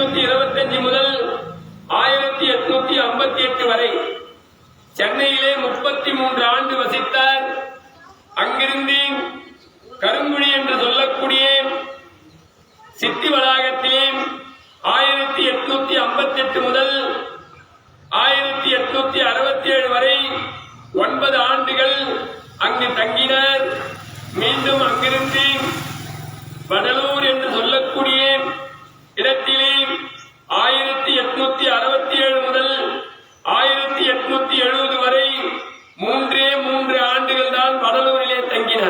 எட்நூத்தி இருபத்தஞ்சு முதல் ஆயிரத்தி எட்நூத்தி ஐம்பத்தி எட்டு வரை சென்னையிலே முப்பத்தி மூன்று ஆண்டு வசித்தார். அங்கிருந்து கருங்குழி என்று சொல்லக்கூடிய சித்தி வளாகத்திலே ஆயிரத்தி எட்நூத்தி ஐம்பத்தி எட்டு முதல் ஆயிரத்தி எட்நூத்தி அறுபத்தி ஏழு வரை ஒன்பது ஆண்டுகள் அங்கு தங்கினர். மீண்டும் அங்கிருந்து வடலூர் என்று சொல்லக்கூடிய இடத்திலே ஆயிரத்தி எட்நூத்தி அறுபத்தி ஏழு முதல் ஆயிரத்தி எட்நூத்தி எழுபது வரை மூன்றே மூன்று ஆண்டுகள் தான் வடலூரிலே தங்கினார்.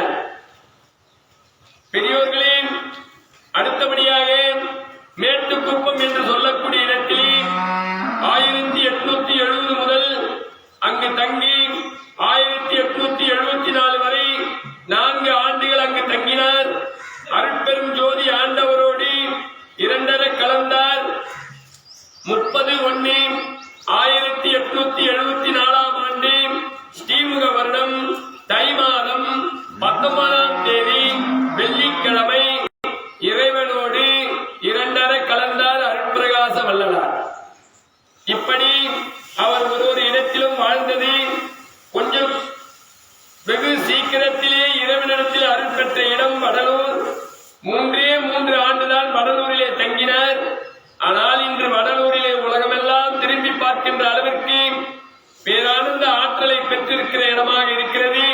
இருக்கிற இடமாக இருக்கிறது.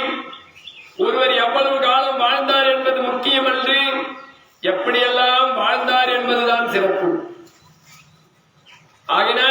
ஒருவர் எவ்வளவு காலம் வாழ்ந்தார் என்பது முக்கியம் முக்கியமன்று எப்படியெல்லாம் வாழ்ந்தார் என்பதுதான் சிறப்பு. ஆகினால்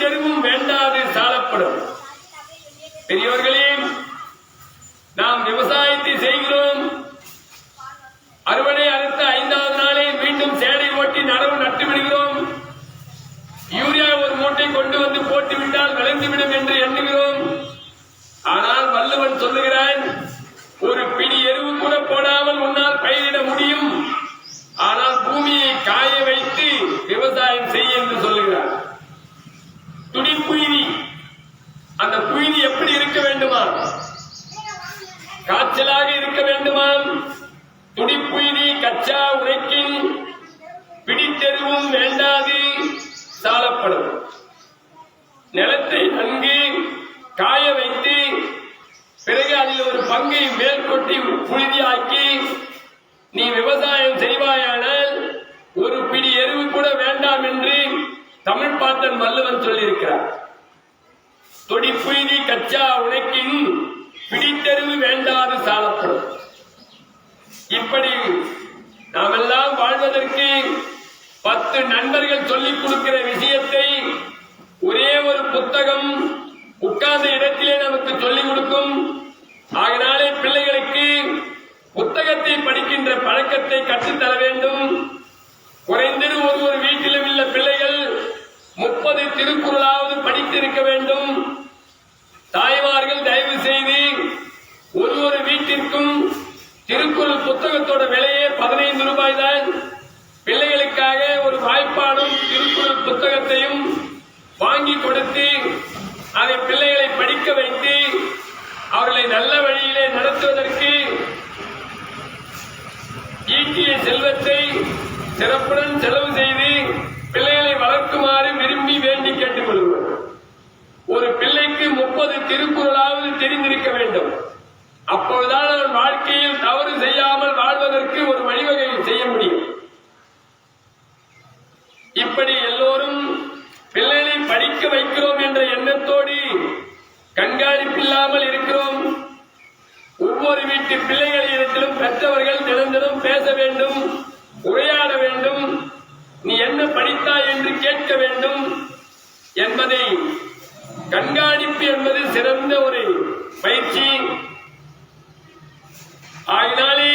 தெருவும் வேண்டாது சாலப்படும். வள்ளுவன் சொல்லியிருக்கிறார். தொடிப்புய்தி கச்சா உழைக்கின் பிடித்தறிவு வேண்டாது சாலப்படும். இப்படி நாம் எல்லாம் வாழ்வதற்கு பத்து நண்பர்கள் சொல்லிக் கொடுக்கிற விஷயத்தை ஒரே ஒரு புத்தகம் உட்கார்ந்த இடத்திலே நமக்கு சொல்லிக் கொடுக்கும். ஆகினாலே பிள்ளைகளுக்கு புத்தகத்தை படிக்கின்ற பழக்கத்தை கற்றுத்தர வேண்டும். குறைந்த ஒரு ஒரு வீட்டிலும் உள்ள பிள்ளைகள் முப்பது திருக்குறளாவது படித்திருக்க வேண்டும் தாய்மார்கள் தயவு செய்து ஒரு ஒரு வீட்டிற்கும் திருக்குறள் புத்தகத்தோட விலையே பதினைந்து ரூபாய் தான் பிள்ளைகளுக்காக ஒரு வாய்ப்பாடும் திருக்குறள் புத்தகத்தையும் வாங்கி கொடுத்து அதை பிள்ளைகளை படிக்க வைத்து அவர்களை நல்ல வழியிலே நடத்துவதற்கு ஈட்டிய செல்வத்தை சிறப்புடன் செலவு செய்து பிள்ளைகளை வளர்க்குமாறு விரும்பி வேண்டி கேட்டுக் கொள்வோம் ஒரு பிள்ளைக்கு முப்பது திருக்குறளாவது தெரிந்திருக்க வேண்டும். அப்பொழுதுதான் அவன் வாழ்க்கையில் தவறு செய்யாமல் வாழ்வதற்கு ஒரு வழிவகை செய்ய முடியும். இப்படி எல்லோரும் பிள்ளைகளை படிக்க வைக்கிறோம் என்ற எண்ணத்தோடு கண்காணிப்பில்லாமல் இருக்கிறோம். ஒவ்வொரு வீட்டு பிள்ளைகளிடத்திலும் பெற்றவர்கள் தினந்தினம் பேச வேண்டும் உரையாட வேண்டும் நீ என்ன படித்தாய் என்று கேட்க வேண்டும் என்பதை கண்காணிப்பு என்பது சிறந்த ஒரு பயிற்சி. ஆகினாலே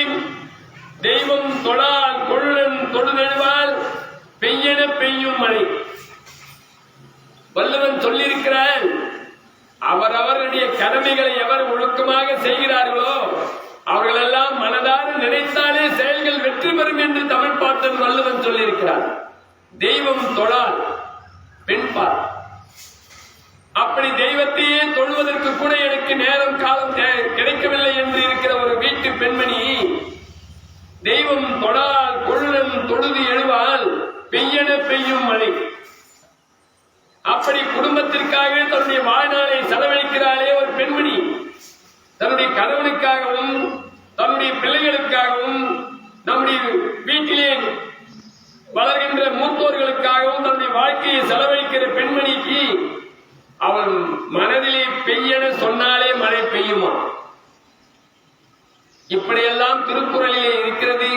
தெய்வம் தொழால் கொள்ளன் தொழுதெழுவால் பெய்யென பெய்யும் மழை. வல்லவன் சொல்லியிருக்கிறான் அவரவருடைய கடமைகளை எவர் ஒழுக்கமாக செய்கிறார்களோ அவர்களெல்லாம் மனதார நினைத்தாலே செயல்கள் வெற்றி பெறும் என்று தமிழ் பாட்டன் வள்ளுவன் சொல்லியிருக்கிறார். தெய்வம் தொழால் பெண்பார் அப்படி தெய்வத்தையே தொழுவதற்கு கூட எனக்கு நேரம் காலம் கிடைக்கவில்லை என்று இருக்கிற ஒரு வீட்டு பெண்மணி தெய்வம் தொழால் கொள்ளன் தொழுது எழுவால் பெய்யன பெய்யும் மழை. அப்படி குடும்பத்திற்காக தன்னுடைய வாழ்நாளை செலவழிக்கிறாளே ஒரு பெண்மணி. தன்னுடைய கணவனுக்காகவும் தன்னுடைய பிள்ளைகளுக்காகவும் நம்முடைய வீட்டிலே வளர்கின்ற மூத்தோர்களுக்காகவும் தன்னுடைய வாழ்க்கையை செலவழிக்கிற பெண்மணிக்கு அவன் மனதிலே பெய்யன சொன்னாலே மழை பெய்யுமா? இப்படியெல்லாம் திருக்குறளிலே இருக்கிறது.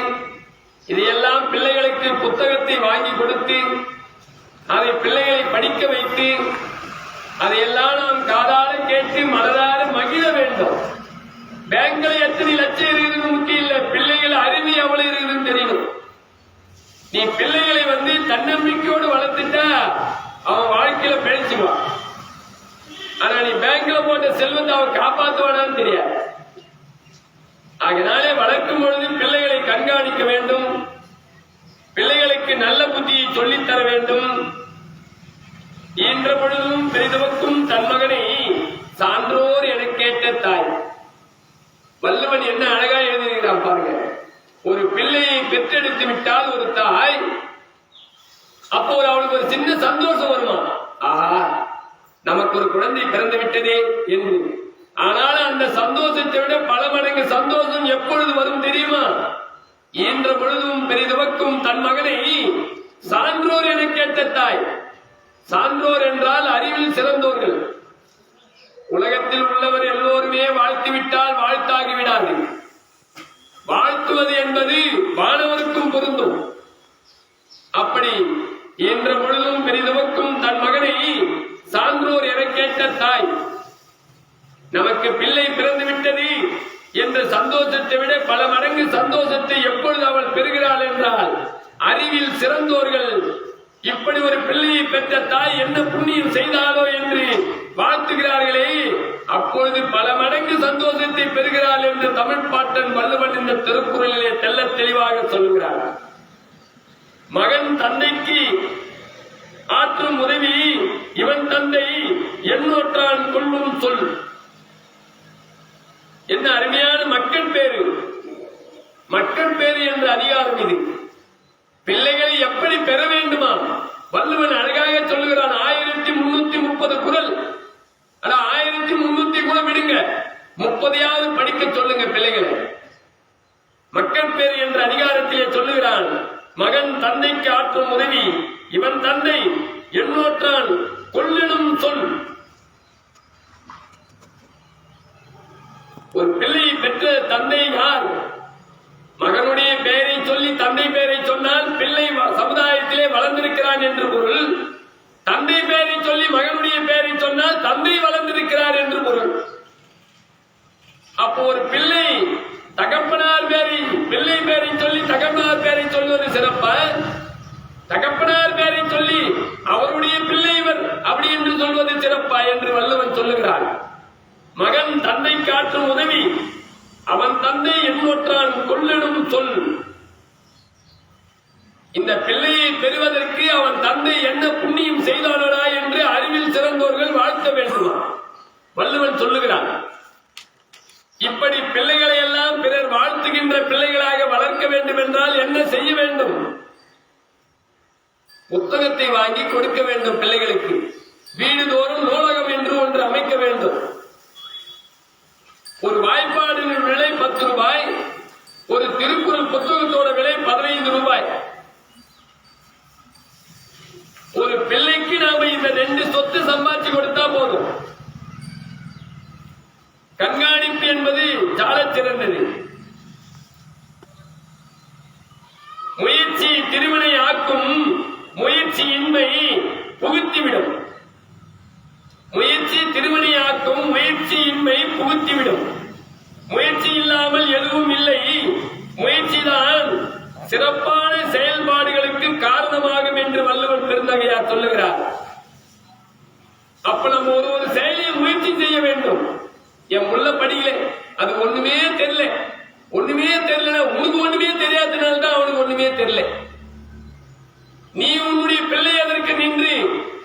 இதையெல்லாம் பிள்ளைகளுக்கு புத்தகத்தை வாங்கி கொடுத்து அதை பிள்ளைகளை படிக்க வைத்து அதையெல்லாம் நாம் காதால கேட்டு மனதார மகிழ வேண்டும். பேங்க்ல எத்தனை லட்சம் இருக்குதுன்னு முக்கியம் இல்ல பிள்ளைகள் அறிவு எவ்வளவு இருக்குதுன்னு தெரியணும். நீ பிள்ளைகளை வந்து தன்னம்பிக்கையோடு வளர்த்துட்டா அவன் வாழ்க்கையில பிழைச்சுவான் ஆனா நீ பேங்க்ல போட்ட செல்வத்தை அவன் காப்பாத்துவானான்னு தெரியாது. அதனாலே வளர்க்கும் பொழுது பிள்ளைகளை கண்காணிக்க வேண்டும். பிள்ளைகளுக்கு நல்ல புத்தியை சொல்லித் தர வேண்டும். ஈன்ற பொழுதும் பெரிதவக்கும் தன்மகனை சான்றோர் என கேட்ட தாய். வல்லவன் என்ன அழகா எழுதியிருக்கிறான் பாருங்க. ஒரு பிள்ளையை பெற்றெடுத்து விட்டால் ஒரு தாய் அப்போ ஒரு அவளுக்கு ஒரு சின்ன சந்தோஷம் வருமா? ஆஹா நமக்கு ஒரு குழந்தை பிறந்து விட்டதே என்று. ஆனால் அந்த சந்தோஷத்தை விட பல மடங்கு சந்தோஷம் எப்பொழுது வரும் தெரியுமா? ஈன்ற பொழுதும் பெரிதுவக்கும் தன் மகனை சான்றோர் என கேட்ட தாய் சான்றோர் என்றால் அறிவில் சிறந்தோர்கள். உலகத்தில் உள்ளவர் எல்லோருமே வாழ்த்து விட்டால் வாழ்த்துவது என்பது மாணவருக்கும் பொருந்தும். அப்படி என்ற பொழுதும் பெரிதுவக்கும் தன் மகனை சான்றோர் என கேட்ட தாய் நமக்கு பிள்ளை பிறந்து விட்டது என்ற சந்தோஷத்தை விட பல மடங்கு சந்தோஷத்தை எப்பொழுது அவள் பெறுகிறாள் என்றால் அறிவில் சிறந்தோர்கள் இப்படி ஒரு பிள்ளையை பெற்ற தாய் என்ன புண்ணியம் செய்தாலோ என்று வாழ்த்துகிறார்களே. அப்பொழுது பல மடங்கு சந்தோஷத்தை பெறுகிறாள் என்று தமிழ் பாட்டன் வள்ளுவன் இந்த திருக்குறளிலே தெல்ல தெளிவாக சொல்கிறார் மகன் தந்தைக்கு ஆற்றும் உதவி இவன் தந்தை எண்ணோற்றான் கொள்ளும் சொல். என்ன அருமையான மக்கள் பேரு. மக்கள் பேரு என்ற அதிகாரம் இது. பிள்ளைகளை எப்படி பெற வேண்டுமா? வள்ளுவன் அழகாக சொல்லுகிறான் ஆயிரத்தி முன்னூத்தி முப்பது குரல். ஆனா ஆயிரத்தி முன்னூத்தி கூட விடுங்க. முப்பதையாவது படிக்க சொல்லுங்க பிள்ளைகளை. மக்கள் பேர் என்ற அதிகாரத்திலே சொல்லுகிறான் மகன் தந்தைக்கு ஆற்றும் உதவி இவன் தந்தை எண்ணோற்றான் கொள்ளிடும் சொல். ஒரு பிள்ளையை பெற்ற தந்தை யார்? மகனுடைய பெயரை சொல்லி தந்தை பெயரை சொன்னால் பிள்ளை சமுதாயத்திலே வளர்ந்திருக்கிறான் என்று பொருள். தந்தை பெயரை சொல்லி மகனுடைய பெயரை சொன்னால் தந்தை வளர்ந்திருக்கிறார் என்று பொருள். அப்போ ஒரு பிள்ளை தகப்பனார் பேரை பிள்ளை பேரை சொல்லி தகப்பனார் பேரை சொல்வது சிறப்பா. தகப்பனார் பேரை சொல்லி அவருடைய பிள்ளை இவர் அப்படி என்று சொல்வது சிறப்பா என்று வல்லவன் சொல்லுகிறான். மகன் தந்தை காட்டும் உதவி. அவன் தந்தை எண்ணொற்றான் கொள்ளிடும் சொல். இந்த பிள்ளையை பெறுவதற்கு அவன் தந்தை என்ன புண்ணியம் செய்தானடா என்று அறிவில் சிறந்தோர்கள் வாழ்த்த வேண்டுமா வள்ளுவன் சொல்லுகிறான் இப்படி பிள்ளைகளை எல்லாம் பிறர் வாழ்த்துகின்ற பிள்ளைகளாக வளர்க்க வேண்டும் என்றால் என்ன செய்ய வேண்டும்? புத்தகத்தை வாங்கி கொடுக்க வேண்டும் பிள்ளைகளுக்கு. வீடுதோறும் நூலகம் என்று ஒன்று அமைக்க வேண்டும். வாய்ப்பாடின் விலை பத்து ரூபாய் ஒரு திருக்குறள் புத்தகத்தோட விலை பதினைந்து ரூபாய். ஒரு பிள்ளைக்கு நாம இந்த ரெண்டு சொத்து சம்பாதிச்சு கொடுத்தா போதும். கண்காணிப்பு என்பது சால சிறந்தது. முயற்சி திருவினை ஆக்கும் முயற்சி இன்மை புகுத்திவிடும். முயற்சி திருவினை ஆக்கும் முயற்சி இன்மை புகுத்திவிடும். முயற்சி இல்லாமல் எதுவும் இல்லை. முயற்சிதான் சிறப்பான செயல்பாடுகளுக்கு காரணமாகும் என்று வள்ளுவர் பெருந்தகையார் சொல்லுகிறார். அப்ப நம்ம ஒரு ஒரு செயலியை முயற்சி செய்ய வேண்டும். என் முள்ள படியில அது ஒண்ணுமே தெரியல ஒண்ணுமே தெரியல உனக்கு ஒண்ணுமே தெரியாதனால தான் அவனுக்கு ஒண்ணுமே தெரியல நீ உன்னுடைய பிள்ளை அதற்கு நின்று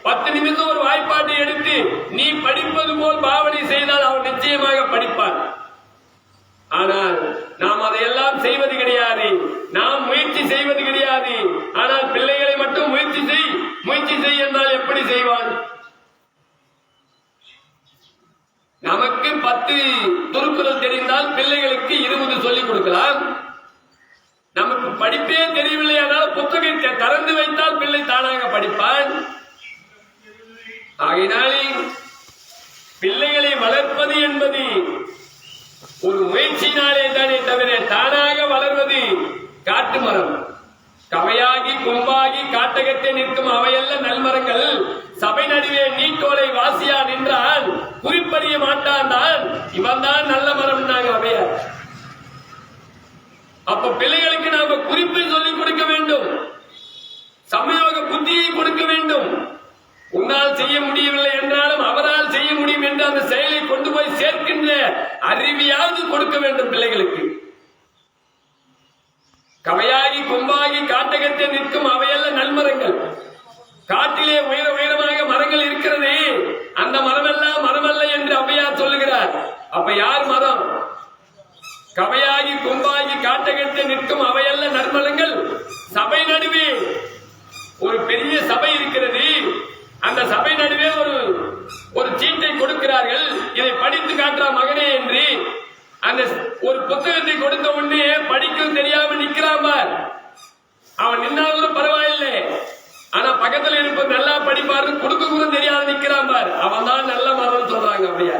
பத்து நிமிஷம் ஒரு வாய்ப்பாட்டை எடுத்து நீ படிப்பது போல் பாவனை செய்தால் அவன் நிச்சயமாக படிப்பான் ஆனால் நாம் அதையெல்லாம் செய்வது கிடையாது. நாம் முயற்சி செய்வது கிடையாது. ஆனால் பிள்ளைகளை மட்டும் முயற்சி செய். முயற்சி செய் என்றால் எப்படி செய்வான்? நமக்கு பத்து துருக்குறள் தெரிந்தால் பிள்ளைகளுக்கு இருபது சொல்லிக் கொடுக்கலாம். நமக்கு படிப்பே தெரியவில்லையானால் புத்தகத்தை திறந்து வைத்தால் பிள்ளை தானாக படிப்பான். ஆகினாலே பிள்ளைகளை வளர்ப்பது என்பது ஒரு முயற்சியினாலே தானே தவிர தானாக காட்டு மரம். கவையாகி கொம்பாகி காட்டகத்தை நிற்கும் அவையல்ல நல்மரங்கள். சபை நடுவே நீட்டோலை வாசியா நின்றான் குறிப்பறிய மாட்டான் தான். இவன் தான் நல்ல மரம் நாங்க அவையார். அப்ப பிள்ளைகளுக்கு நாம குறிப்பை சொல்லிக் கொடுக்க வேண்டும். சமயோக புத்தியை கொடுக்க வேண்டும். உன்னால் செய்ய முடியவில்லை என்றாலும் அவரால் செய்ய முடியும் என்று அந்த செயலை கொண்டு போய் சேர்க்கின்ற அறிவியாவது கொடுக்க வேண்டும் பிள்ளைகளுக்கு. கவையாகி கொம்பாகி காட்டகத்தை நிற்கும் அவையல்ல நல்மரங்கள். காட்டிலே உயர உயரமாக மரங்கள் இருக்கிறதே அந்த மரமெல்லாம் மரமல்ல என்று அவையார் சொல்லுகிறார். அப்ப யார் மரம்? கவையாகி கொம்பாகி காட்டகத்தை நிற்கும் அவையல்ல நற்மலங்கள் சபை நடுவே. ஒரு பெரிய சபை இருக்கிறது. அந்த சபை நடுவே ஒரு ஒரு சீட்டை கொடுக்கிறார்கள். இதை படித்து காட்டுற மகனே என்று அந்த ஒரு புத்தகத்தை கொடுத்த உடனே படிக்க தெரியாம நிக்கிறான் அவன் நின்னா கூட பரவாயில்லை. ஆனா பக்கத்துல இருப்ப நல்லா படிப்பாரு கொடுக்க கூட தெரியாத நிக்கிறான் பார். அவன் தான் நல்ல மரம் சொல்றாங்க அப்படியா.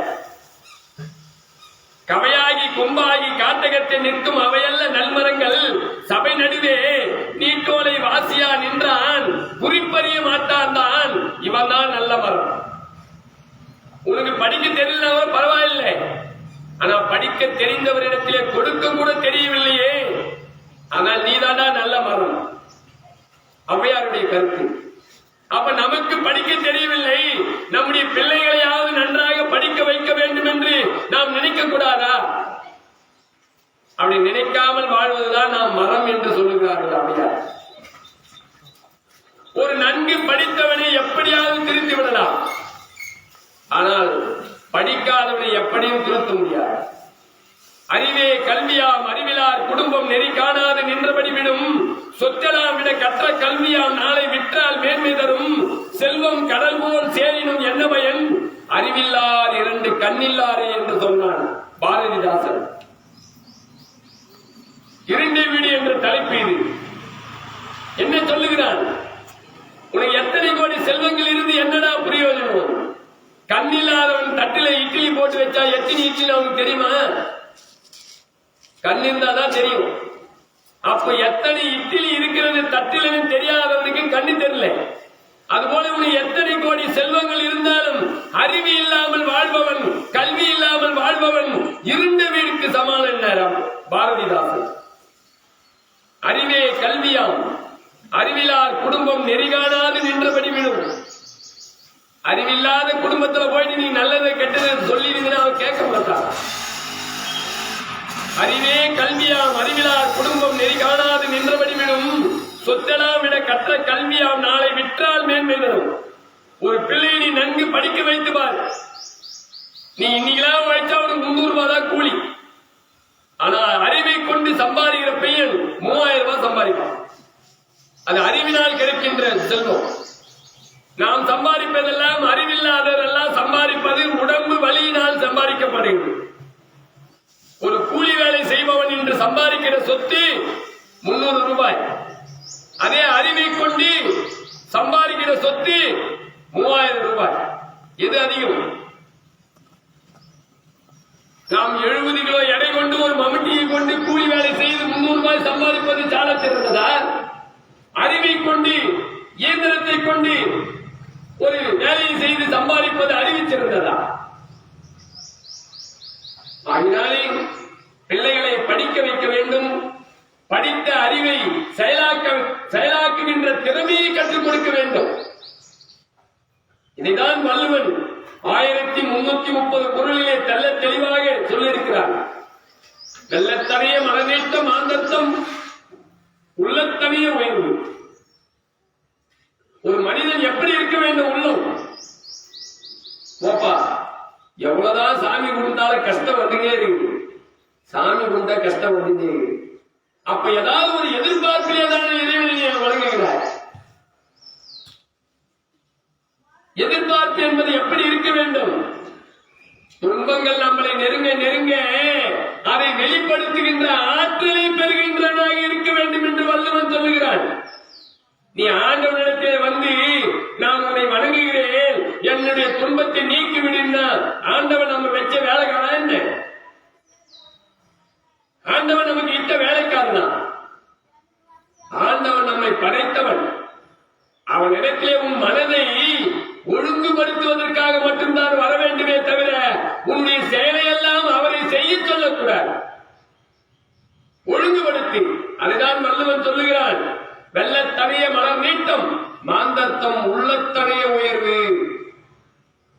கவையாகி கொம்பாகி காட்டகத்தை நிற்கும் அவையல்ல நல்மரங்கள். சபை நடுவே நீட்டோலை வாசியா நின்றான். குறிப்பறிய மாட்டான் தான். இவன் தான் நல்ல மரம். உனக்கு படிக்க தெரியல பரவாயில்லை. ஆனா படிக்க தெரிந்தவரிடத்திலே கொடுக்க கூட தெரியவில்லையே. ஆனால் நீதானா நல்ல மரம் அவ்வையாருடைய கருத்து. அப்ப நமக்கு படிக்க தெரியவில்லை. நம்முடைய பிள்ளைகளையாவது நன்றாக படிக்க வைக்க வேண்டும் என்று நாம் நினைக்க கூடாதா? அப்படி நினைக்காமல் வாழ்வதுதான் நாம் மரம் என்று சொல்லுகிறார்கள் ஔவையார். ஒரு நன்கு படித்தவனை எப்படியாவது திருத்தி விடலாம். ஆனால் படிக்காதவனை எப்படியும் திருத்த முடியாது. அறிவே கல்வியாம் அறிவிலார் குடும்பம் நெறி காணாது நின்றபடி விடும். சொத்தலாம் விட கற்ற கல்வியாம் நாளை விற்றால் மேன்மை தரும். செல்வம் கடல் போல் சேரினும் என்ன பயன்? அறிவில்லார் இரண்டு கண்ணில்லாரே என்று சொன்னான் பாரதிதாசன். இரண்டை வீடு என்ற தலைப்பு இது. என்ன சொல்லுகிறான்? உனக்கு எத்தனை கோடி செல்வங்கள் இருந்து என்னடா பிரயோஜனம்? கண்ணில்லாதவன் தட்டில இட்லி போட்டு வச்சா எத்தனை இட்லி அவனுக்கு தெரியுமா? கண் இருந்தாதான் தெரியும். அப்ப எத்தனை இட்லி இருக்கிறது தட்டிலன்னு தெரியாதவனுக்கு கண்ணு தெரியல. அதுபோல போல எத்தனை கோடி செல்வங்கள் இருந்தாலும் அறிவு இல்லாமல் வாழ்பவன் கல்வி இல்லாமல் வாழ்பவன் இருண்ட வீடுக்கு சமான நேரம் பாரதிதாசன். அறிவே கல்வியாம். அறிவிலார் குடும்பம் நெறிகாணாது நின்றபடி விடும். குடும்பத்துல போயிட்டு நீ நல்லது கெட்டது சொல்லிடுங்கன்னா அவன் கேட்க மாட்டான். அறிவே கல்வியாம் அறிவிலார் குடும்பம் நெறி காணாது நின்றபடி விடும். சொத்தெல்லாம் விட கற்ற கல்வியாம் நாளை விற்றால் மேன்மை தரும். ஒரு பிள்ளையை நீ நன்கு படிக்க வைத்து பார். நீ இன்னைக்கெல்லாம் உழைச்சா அவனுக்கு முன்னூறு ரூபாய் தான் கூலி. ஆனா அறிவை கொண்டு சம்பாதிக்கிற பையன் மூவாயிரம் ரூபாய் சம்பாதிப்பான். அது அறிவினால் கிடைக்கின்ற செல்வம். நாம் சம்பாதிப்பதெல்லாம் அறிவில்லாதவரெல்லாம் சம்பாதிப்பது உடம்பு வலியினால் சம்பாதிக்கப்படுகிறது. ஒரு கூலி வேலை செய்பவன் இன்று சம்பாதிக்கிற சொத்து முன்னூறு ரூபாய். அதே அறிவை கொண்டு சம்பாதிக்கிற சொத்து மூவாயிரம் ரூபாய். எது அதிகம்? நாம் எழுபது கிலோ எடை கொண்டு ஒரு மம்முட்டியை கொண்டு கூலி வேலை செய்து முன்னூறு ரூபாய் சம்பாதிப்பது சால சிறந்ததா அறிவை கொண்டு இயந்திரத்தை கொண்டு ஒரு வேலையை செய்து சம்பாதிப்பது அறிவிச்சிருந்ததா ஆகினாலே பிள்ளைகளை படிக்க வைக்க வேண்டும். படித்த அறிவை செயலாக்க செயலாக்குகின்ற திறமையை கற்றுக் கொடுக்க வேண்டும். இதைதான் வள்ளுவன் ஆயிரத்தி முன்னூத்தி முப்பது குரலிலே தெல்ல தெளிவாக சொல்லியிருக்கிறார். வெள்ளத்தனைய மனநீட்ட ஆந்தத்தம் உள்ளத்தனைய உயர்வு. ஒரு மனிதன் எப்படி இருக்க வேண்டும் உள்ளம்? போப்பா எவ்வளவுதான் சாமி கும்பிட்டாலும் கஷ்டம் வந்துட்டே இருக்கு சாமி கும்பிட்டா கஷ்டம் வந்துட்டே இருக்கு அப்ப ஏதாவது ஒரு எதிர்பார்ப்பிலே தானே இறைவனை வழங்குகிறார் எதிர்பார்ப்பு என்பது எப்படி இருக்க வேண்டும்? துன்பங்கள் நம்மளை நெருங்க நெருங்க அதை வெளிப்படுத்துகின்ற ஆற்றலை பெறுகின்றனாக இருக்க வேண்டும் என்று வள்ளுவன் சொல்லுகிறான். நீ ஆண்டவனிடத்தில் வந்து நான் உன்னை வணங்குகிறேன். என்னுடைய துன்பத்தை நீக்கி விடுன்னா ஆண்டவன் நம்ம வச்ச வேலைக்காரன் என்ன? ஆண்டவன் நமக்கு இட்ட வேலைக்காரனா? ஆண்டவன் நம்மை படைத்தவன். அவன் இடத்திலே உன் மனதை ஒழுங்குபடுத்துவதற்காக மட்டும்தான் வர வேண்டுமே தவிர உன்னுடைய செயலையெல்லாம் அவரை செய்ய சொல்லக்கூடாது. ஒழுங்குபடுத்தி அதுதான் வள்ளுவன் சொல்லுகிறான். வெள்ளத்தனைய மலர் நீட்டம். மாந்தத்தம் உள்ளத்தனைய உயர்வு.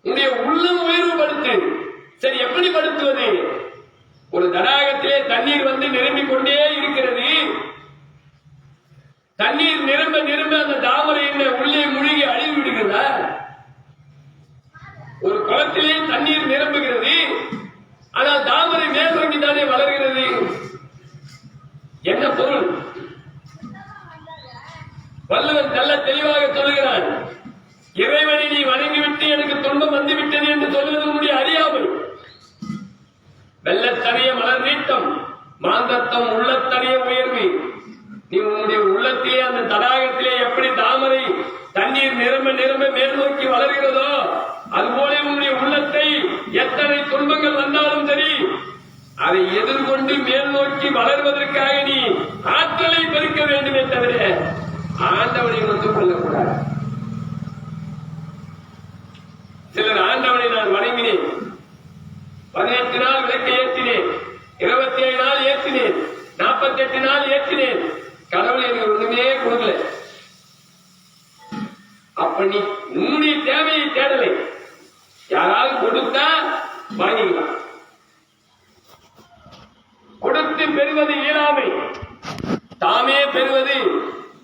உன்னுடைய உள்ளம் உயர்வுபடுத்து சரி எப்படி படுத்துவது? ஒரு தடாகத்திலே தண்ணீர் வந்து நிரம்பிக் கொண்டே இருக்கிறது. தண்ணீர் நிரம்ப நிரம்ப அந்த தாமரை என்ன உள்ளே முழுகி அழிவு விடுகிறதா? ஒரு குளத்திலே தண்ணீர் நிரம்புகிறது. ஆனால் தாமரை மேல் நோக்கி தானே வளர்கிறது. என்ன பொருள்? வள்ளுவன் நல்ல தெளிவாக சொல்லுகிறான். இறைவனை நீ வணங்கிவிட்டு எனக்கு துன்பம் வந்துவிட்டது என்று சொல்வது உன்னுடைய அறியாமை வெள்ளத்தனைய மலர் நீட்டம் மாந்தத்தம் உள்ளத்த உயர்வு நீ உன்னுடைய உள்ளத்திலே அந்த தடாகத்திலே எப்படி தாமரை தண்ணீர் நிரம்ப நிரம்ப மேல் நோக்கி வளர்கிறதோ அதுபோல உன்னுடைய உள்ளத்தை எத்தனை துன்பங்கள் வந்தாலும் சரி அதை எதிர்கொண்டு மேல் நோக்கி வளர்வதற்காக நீ ஆற்றலை பெருக்க வேண்டுமே தவிர ஆண்டவனை வந்து கொள்ளக்கூடாது சிலர் ஆண்டவனை நான் வணங்கினேன் பதினெட்டு நாள் விளக்கை ஏற்றினேன் இருபத்தி ஏழு நாள் ஏற்றினேன் நாற்பத்தி எட்டு நாள் ஏற்றினேன் கடவுள் எனக்கு ஒண்ணுமே கொடுக்கல அப்ப நீ உன்னுடைய தேவையை தேடலை யாராவது கொடுத்தா வாங்கிக்கலாம் கொடுத்து பெறுவது இயலாமை தாமே பெறுவது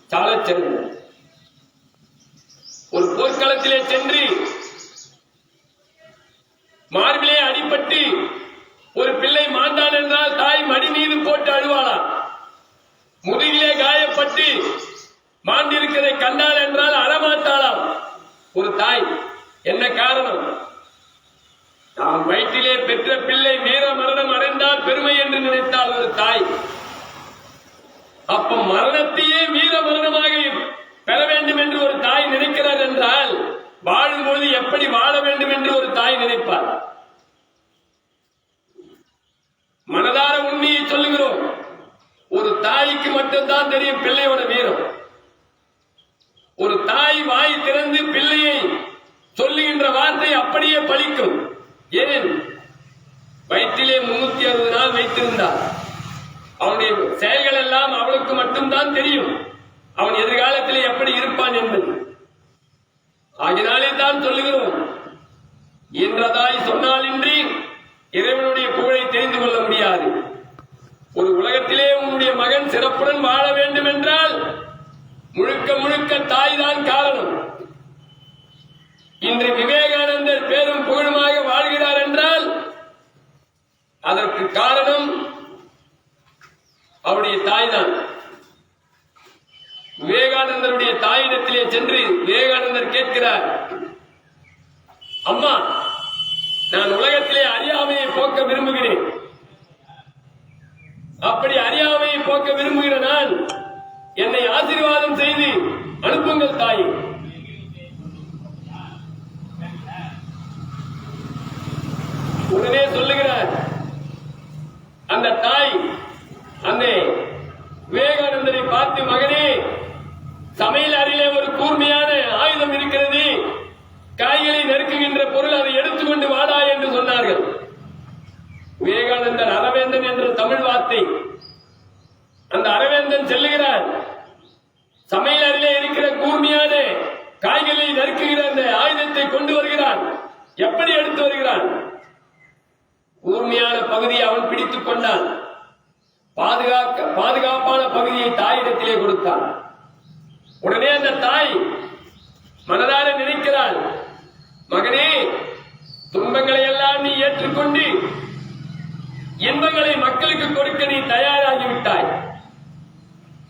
சாலச் சிறந்தது ஒரு போர்க்களத்திலே சென்று மார்பிலே அடிபட்டு ஒரு பிள்ளை மாண்டான் என்றால் தாய் தாய் அப்ப மரணத்தையே வீர மரணமாக பெற வேண்டும் என்று ஒரு தாய் நினைக்கிறார் என்றால் வாழும்போது எப்படி வாழ வேண்டும் என்று ஒரு தாய் நினைப்பார் மனதார உண்மையை சொல்லுகிறோம். ஒரு தாய்க்கு மட்டும்தான் தெரியும் பிள்ளையோட வீரம். ஒரு தாய் வாய் திறந்து பிள்ளையை சொல்லுகின்ற வார்த்தை அப்படியே பலிக்கும் ஏன்? வயிற்றிலே முன்னூத்தி அறுபது நாள் வைத்திருந்தார். அவனுடைய செயல்கள் எல்லாம் அவளுக்கு மட்டும்தான் தெரியும். அவன் எதிர்காலத்தில் எப்படி இருப்பான் என்பது. ஆகினாலே தான் சொல்லுகிறோம். என்றதாய் சொன்னாலின்றி இறைவனுடைய புகழை தெரிந்து கொள்ள முடியாது. ஒரு உலகத்திலே உன்னுடைய மகன் சிறப்புடன் வாழ வேண்டும் என்றால் முழுக்க முழுக்க தாய் தான் காரணம். இன்று விவேகானந்தர் பேரும் புகழுமாக வாழ்கிறார் என்றால் அதற்கு காரணம் அவருடைய தாய் தான் விவேகானந்தருடைய தாயிடத்திலே சென்று விவேகானந்தர் கேட்கிறார் அம்மா நான் உலகத்திலே அறியாமையை போக்க விரும்புகிறேன். அப்படி அறியாமையை போக்க விரும்புகிற நான் என்னை ஆசீர்வாதம் செய்து அனுப்புங்கள் தாய். உடனே சொல்லுகிறார் அந்த தாய் அந்த விவேகானந்தரை பார்த்து மகனே சமையல் அறையிலே ஒரு கூர்மையான ஆயுதம் இருக்கிறது. காய்களை நறுக்குகின்ற பொருள் அதை எடுத்துக்கொண்டு வாடா என்று சொன்னார்கள். விவேகானந்தர் அரவேந்தன் என்ற தமிழ் வார்த்தை அந்த அரவேந்தன் செல்லுகிறார் சமையல் அறையிலே இருக்கிற கூர்மையான காய்களை நறுக்குகிற அந்த ஆயுதத்தை கொண்டு வருகிறான் எப்படி எடுத்து வருகிறான் கூர்மையான பகுதியை அவன் பிடித்துக் கொண்டான் பாதுகாக்க பாதுகாப்பான பகுதியை தாயிடத்திலே கொடுத்தான் உடனே அந்த தாய் மனதார நினைக்கிறாள் மகனே துன்பங்களை எல்லாம் நீ ஏற்றுக்கொண்டு இன்பங்களை மக்களுக்கு கொடுக்க நீ தயாராகிவிட்டாய்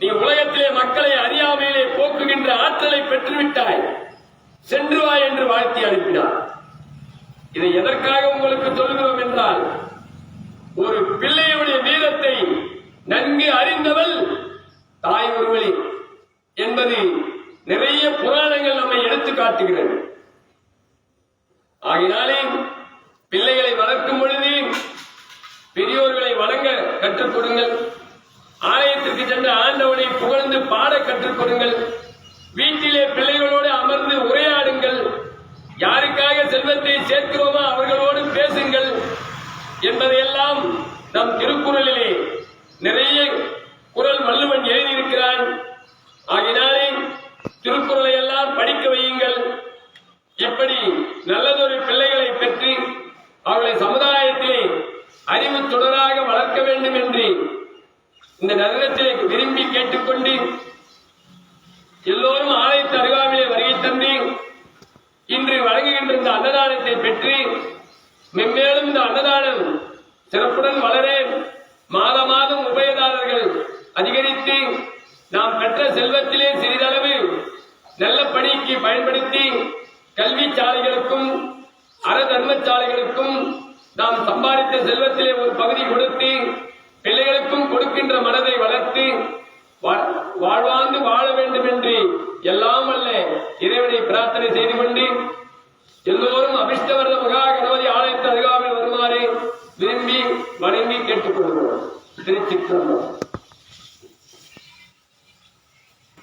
நீ உலகத்திலே மக்களை அறியாமையிலே போக்குகின்ற ஆற்றலை பெற்றுவிட்டாய் சென்று வா என்று வாழ்த்தி அனுப்பினார் இதை எதற்காக உங்களுக்கு சொல்கிறோம் என்றால் ஒரு பிள்ளையுடைய வீரத்தை நன்கு அறிந்தவள் தாய் ஒருவழி என்பது நிறைய புராணங்கள் நம்மை எடுத்து காட்டுகிறது ஆகினாலே பிள்ளைகளை வளர்க்கும் பொழுது பெரியோர்களை வணங்க கற்றுக் கொடுங்கள் ஆலயத்திற்கு சென்று ஆண்டவனை புகழ்ந்து பாட கற்றுக் கொடுங்கள் வீட்டிலே பிள்ளைகளோடு அமர்ந்து உரையாடுங்கள் யாருக்காக செல்வத்தை சேர்க்கிறோமோ அவர்களோடு பேசுங்கள் என்பதையெல்லாம் நம் திருக்குறளிலே நிறைய குரல் வள்ளுவன் எழுதியிருக்கிறான் ஆகினாலே திருக்குறளை எல்லாம் படிக்க வையுங்கள் இப்படி நல்லதொரு பிள்ளைகளை பெற்று அவர்களை சமுதாயத்திலே அறிவு தொடராக வளர்க்க வேண்டும் என்று இந்த நகரத்திலே விரும்பி கேட்டுக்கொண்டு எல்லோரும் ஆலயத்து அருகாமையிலே வருகை தந்து இன்று வழங்குகின்ற இந்த அன்னதானத்தை பெற்று மென்மேலும் இந்த அன்னதானம் சிறப்புடன் வளர மாத மாதம் உபயதாரர்கள் அதிகரித்து நாம் பெற்ற செல்வத்திலே சிறிதளவு நல்ல பணிக்கு பயன்படுத்தி கல்வி சாலைகளுக்கும் அற தர்மசாலைகளுக்கும் நாம் சம்பாதித்த செல்வத்திலே ஒரு பகுதி கொடுத்து பிள்ளைகளுக்கும் கொடுக்கின்ற மனதை வளர்த்து